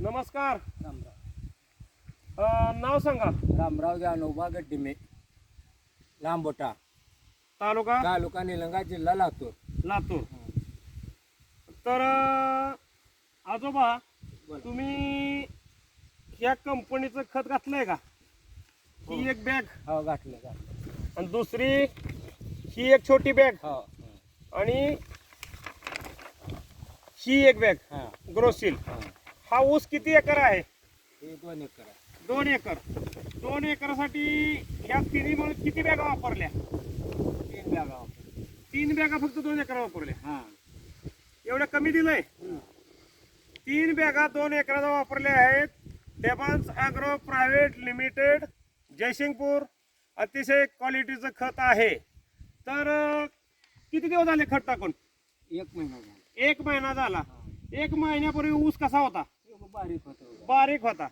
नमस्कार. रामराव. अं, नाव सांगा. रामराव जानोबा गड्डिमे लांबोटा तालुका? तालुका निलंगा जिल्हा लातूर. लातूर. तर अं, आजोबा बोला. तुम्ही या कंपनीचं खत घातलंय का? ही. एक बॅग. हो घातलं घातलं आणि दुसरी ही एक छोटी बॅग. हो. आणि ही एक बॅग. हां. ग्रोसिल. हां. हा ऊस किती एकर आहे? दोन एकर आहे. दोन एकर. दोन एकरासाठी या तिन्ही मिळून किती बॅगा वापरल्या? तीन बॅगा वापरल्या. तीन बॅगा फक्त दोन एकर वापरल्या. हां. एवढं कमी दिलंय? तीन बॅगा दोन एकराचा वापरल्या आहेत. डेबान्स अॅग्रो प्रायव्हेट लिमिटेड जयसिंगपूर अतिशय क्वालिटीचं खत आहे. तर किती दिवस झाले खत टाकून? एक महिना झाला. एक महिना झाला. एक महिन्यापूर्वी ऊस कसा होता? बारीक होतं बारीक होता.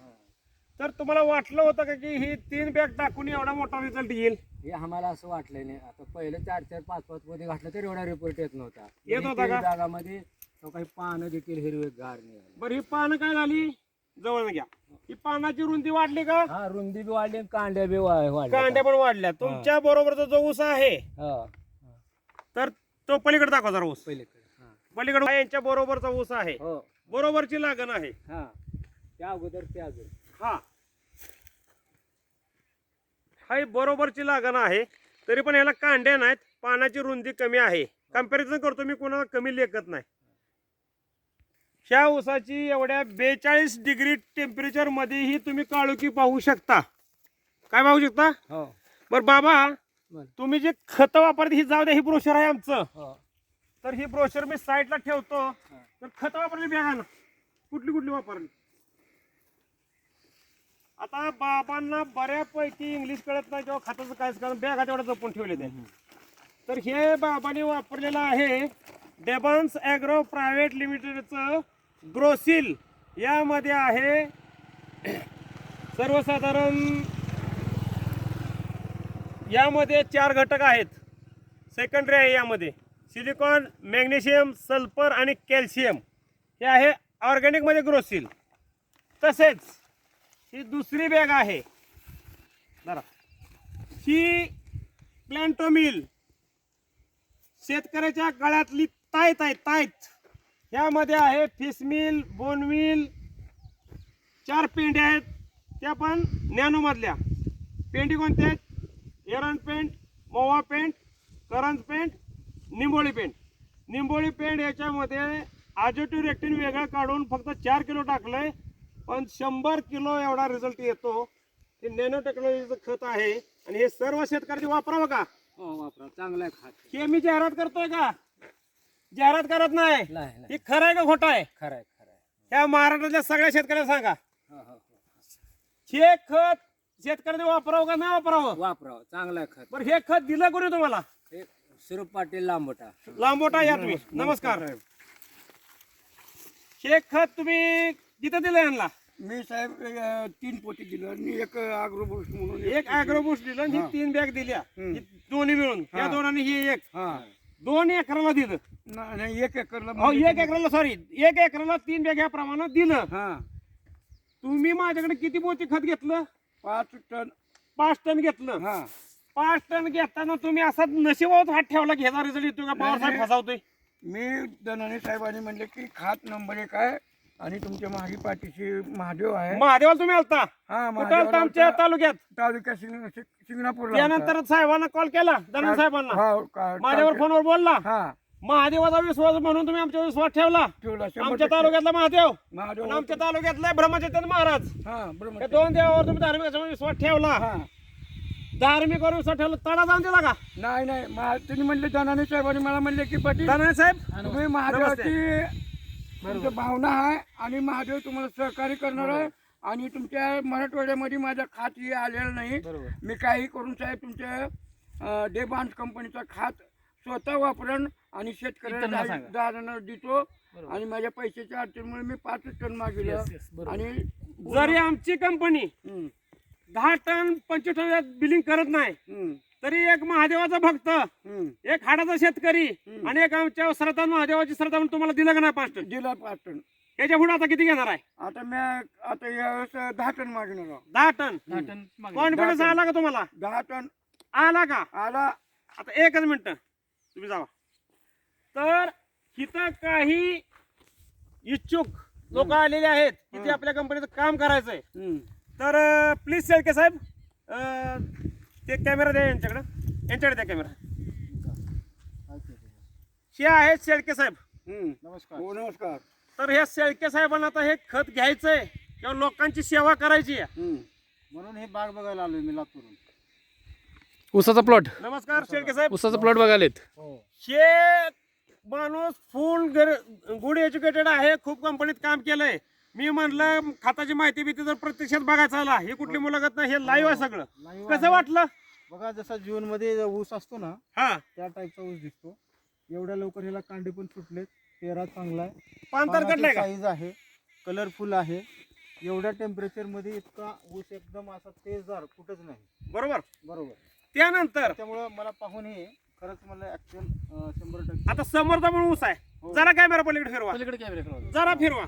तर तुम्हाला वाटलं होतं का की ही तीन बॅग टाकून एवढा मोठा रिझल्ट येईल? हे आम्हाला असं वाटलं नाही. आता पहिलं चार चार पाच पाच मध्ये घातलं तर एवढा रिपोर्ट येत नव्हता. येत होता का? बॅगामध्ये तो काही पानं देखील हिरवे गार निघाले बरं ही पानं काय झाली? जवळ घ्या. ही पानाची रुंदी वाढली का? हा रुंदी बी वाढली आणि कांड्या बी वा- वाढल्या कांड्या पण वाढल्या. तुमच्या बरोबरचा जो ऊस आहे हा. तर तो पलीकडे दाखवा जरा ऊस. पलीकडे हा. पलीकडे यांच्या बरोबरचा ऊस आहे. हो. बरोबरची लागण आहे. हा. त्या अगोदर त्या अगोदर. हा. बरोबरची लागण आहे. तरी पण याला कांड्या नाहीत पानाची रुंदी कमी आहे. कंपॅरिझन करतो मी कोणाला कमी लेखत नाही. ह्या ऊसाची एवढ्या बेचाळीस डिग्री टेम्परेचर मध्येही तुम्ही काळोखी पाहू शकता. काय पाहू शकता? हो. बरं बाबा. तुम्ही जे खतं वापरते ही जाऊ द्या ही ब्रोशर आहे आमचं. हो. तर ही ब्रोशर मी साईडला ठेवतो. तर खतं वापरली बॅगा ना. कुठली कुठली वापरली आता बाबांना बऱ्यापैकी इंग्लिश कळत नाही किंवा खताचं काय कारण बॅगा तेवढं जपून ठेवले ते तर हे बाबांनी वापरलेलं आहे डेबन्स ॲग्रो प्रायव्हेट लिमिटेडचं ग्रोसिल यामध्ये आहे सर्वसाधारण यामध्ये चार घटक आहेत. सेकंडरी आहे यामध्ये. सिलिकॉन मॅग्नेशियम सल्फर आणि कॅल्शियम हे आहे ऑर्गॅनिकमध्ये ग्रोसिल तसेच ही दुसरी बॅग आहे. जरा ही प्लॅन्टोमिल शेतकऱ्याच्या गळ्यातली तायत आहे तायत. ह्यामध्ये आहे फिसमिल बोनमिल चार पेंड्या आहेत. त्या पण नॅनोमधल्या पेंडी कोणत्या आहेत? एरन पेंट मोवा पेंट करंज पेंट निंबोळी पेंट निंबोळी पेंट याच्यामध्ये आजोटिव रेक्टिन वेगळं काढून फक्त चार किलो टाकलंय पण शंभर किलो एवढा रिझल्ट येतो. हे नॅनो टेक्नॉलॉजीचं खत आहे आणि हे सर्व शेतकऱ्यांनी वापरावं का? हो वापरा. चांगला आहे खात. हे मी जाहिरात करतोय का? जाहिरात करत नाही? नाही नाही. हे खरं आहे का खोटं आहे? खरं आहे खरं आहे. ह्या महाराष्ट्रातल्या सगळ्या शेतकऱ्यांना सांगा. हो, हो, हो. हे खत शेतकऱ्यांनी वापरावं का नाही वापरावं? वापरावं. चांगलं आहे खत. बरं हे खत दिलं कोणी तुम्हाला? हे सुरूप पाटील लांबोटा. लांबोटा या तुम्ही. नमस्कार. हे खत तुम्ही किती दिलं यांना मी साहेब अ, तीन पोती दिलं आणि एक अग्रोबुस्ट म्हणून एक अॅग्रोबुस्ट दिलं. आणि ही तीन बॅग दिल्या. ही दोन्ही मिळून. या. दोन आणि ही एक. हा. दोन एकराला दिलं. ना- नाही एक एकरला हो एक एकराला सॉरी एक एकराला तीन बॅग या प्रमाणात दिलं. हा. तुम्ही माझ्याकडे किती पोती खत घेतलं? पाच टन. पाच टन घेतलं. हा. पाच टन घेताना तुम्ही असा नशिबावर हात ठेवला की ह्याचा रिझल्ट येतो का? पवार साहेब. फसावतोय. मी दनाने साहेबांनी म्हणले की खात नंबर एक आहे आणि तुमच्या मागी पाठीशी महादेव आहे. महादेवाला तुम्ही आलता? हा कुठं महादेवाला आलता आमच्या. तालुक्यात? तालुक्या सिंग- सिंग- शिंगणापूरला त्यानंतर साहेबांना कॉल केला धनंजय साहेबांना. हा, का- माझ्यावर फोनवर बोलला. हा. महादेवाचा विश्वास म्हणून तुम्ही आमच्या विश्वास ठेवला. ठेवला शंभर आमच्या टक्के. तालुक्यातला महादेव. आमच्या तालुक्यातला ब्रह्मचैतन्य महाराज. हा दोन देवावर तुम्ही धार्मिक विश्वास ठेवला. हा. धार्मिक वर विश्वास ठेवला तडा जाऊन दिला का? नाही नाही मा- त्यांनी म्हणले दनाने साहेबांनी मला म्हणले की पाटील धनंजय साहेब? तुम्ही महादेवाची तुमची भावना आहे आणि महादेव तुम्हाला सहकार्य करणार आहे आणि तुमच्या मराठवाड्यामध्ये माझ्या खात हे आलेलं नाही. बरोबर. मी काही करून साहेब तुमच्या डे बांध कंपनीचा खात स्वतः वापरण आणि शेतकऱ्याला इतरांना दहा- सांगा. दहा जणांना देतो. आणि माझ्या पैशाच्या अडचणीमुळे मी पाच टन मागितलं Yes, yes, बरोबर. आणि जरी आमची कंपनी दहा टन पंचवीस टन बिलिंग करत नाही. तरी एक महादेवाचा भक्त. एक हाडाचा शेतकरी. आणि एक आमच्या श्रद्धा महादेवाची श्रद्धा म्हणून तुम्हाला दिलं का नाही पाच टन? दिला पाच टन. याच्यापुढे आता किती घेणार आहे? आता मी आता यावेळेस दहा टन मागणार आहोत. दहा टन? कॉन्फिडन्स आला का तुम्हाला? दहा टन. आला का? आला. आता एकच मिनिट. तुम्ही जावा. तर इथं काही इच्छुक लोक आलेले आहेत. की ते हं. आपल्या कंपनीचं काम करायचंय. हम्म. तर प्लीज शेळके साहेब अं, ते कॅमेरा द्या यांच्याकडं. यांच्याकडे द्या कॅमेरा हे आहेत शेळके साहेब. हम्म. नमस्कार. हो नमस्कार. तर ह्या शेळके साहेबांना आता हे खत घ्यायचंय किंवा लोकांची सेवा करायची आहे. हम्म. म्हणून हे बाग बघायला आलोय मी लातूरून उसाचा प्लॉट. नमस्कार शेळके साहेब. उसाचा प्लॉट बघायलेत हो. हे माणूस फुल गुड एज्युकेटेड आहे खूप कंपनीत काम केलंय. मी म्हणलं खताची माहिती बी जर प्रत्यक्षात बघायचं आला ही कुठली मुलाखत नाही हे लाईव्ह आहे सगळं. Live कसं. वाटलं? बघा जसा जून मध्ये ऊस असतो ना हा. त्या टाईपचा ऊस दिसतो. एवढ्या लवकर ह्याला कांडे पण सुटलेत पेरा चांगला आहे. का? साईज आहे कलरफुल आहे. एवढ्या टेम्परेचरमध्ये इतका ऊस एकदम असा तेजदार कुठंच नाही. बरोबर? बरोबर. त्यानंतर? त्यामुळं मला पाहून हे खरंच मला ऍक्च्युअल शंभर टक्के आता समोरचा पण ऊस आहे. हो. जरा कॅमेरा पलीकडे फिरवा. पलीकडे कॅमेरा जरा फिरवा.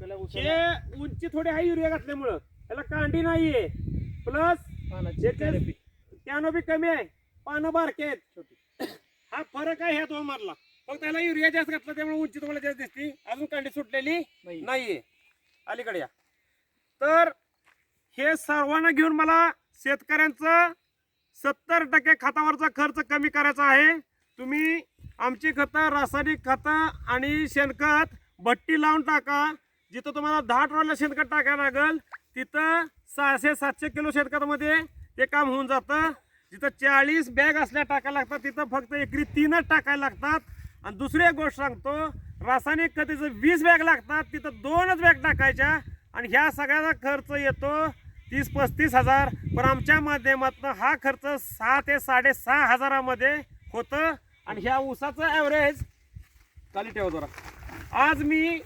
पिकाला हे उंची थोडी हाय युरिया घातल्यामुळं. याला कांडी नाहीये. प्लस पानाची कॅनोपी कमी आहे. पानं बारके आहेत. हा फरक आहे ह्या दोन मधला. फक्त त्याला युरिया जास्त घातला त्यामुळे उंची तुम्हाला जास्त दिसती. अजून कांडी सुटलेली नाही. नाहीये. अलीकडे या. तर हे सर्वांना घेऊन मला शेतकऱ्यांचं सत्तर टक्के खतावरचा खर्च कमी करायचा आहे. तुम्ही आमची खतं रासायनिक खतं आणि शेणखत भट्टी लावून टाका. जिथं तुम्हाला दहा ट्रॉला शेणखत टाकायला लागेल तिथं सहाशे सातशे किलो शेणखतामध्ये ते काम होऊन जातं. जिथं चाळीस बॅग असल्या टाकायला लागतात तिथं फक्त एकरी तीनच टाकायला लागतात. आणि दुसरी एक गोष्ट सांगतो रासायनिक खतेचं वीस बॅग लागतात तिथं दोनच बॅग टाकायच्या. आणि ह्या सगळ्याचा खर्च येतो तीस पस्तीस हजार. पण आमच्या माध्यमातून हा खर्च सहा ते साडेसहा हजारामध्ये होतं. आणि ह्या ऊसाचं ॲव्हरेज खाली ठेवा जरा. आज मी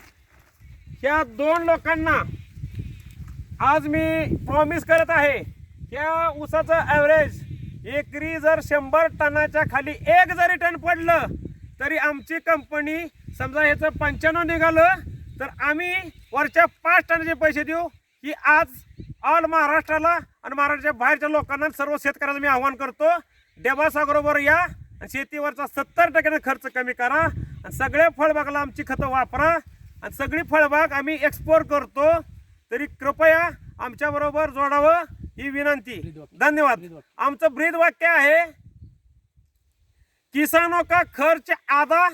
ह्या दोन लोकांना आज मी प्रॉमिस करत आहे ह्या ऊसाचं ॲव्हरेज एकरी जर शंभर टनाच्या खाली एक जरी टन पडलं तरी आमची कंपनी समजा ह्याचं पंच्याण्णव निघालं तर आम्ही वरच्या पाच टनाचे पैसे देऊ. की आज ऑल महाराष्ट्राला आणि महाराष्ट्राच्या बाहेरच्या लोकांना सर्व शेतकऱ्यांना मी आव्हान करतो. डेबासागरोबर या आणि शेतीवरचा सत्तर टक्क्यानं खर्च कमी करा आणि सगळ्या फळबागाला आमची खतं वापरा. आणि सगळी फळबाग आम्ही एक्सपोर्ट करतो. तरी कृपया आमच्याबरोबर जोडावं ही विनंती. धन्यवाद. आमचं ब्रीद वाक्य आहे किसानों का खर्च आधा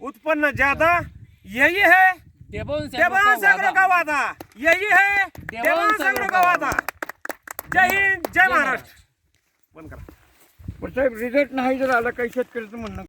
उत्पन्न ज्यादा यही है संग्रह का वादा? यही है देवान संग्रह का वादा? जय हिंद जय महाराष्ट्र. बंद करा. पण साहेब रिझल्ट नाही जर आला काही शेतकऱ्याचं म्हणणं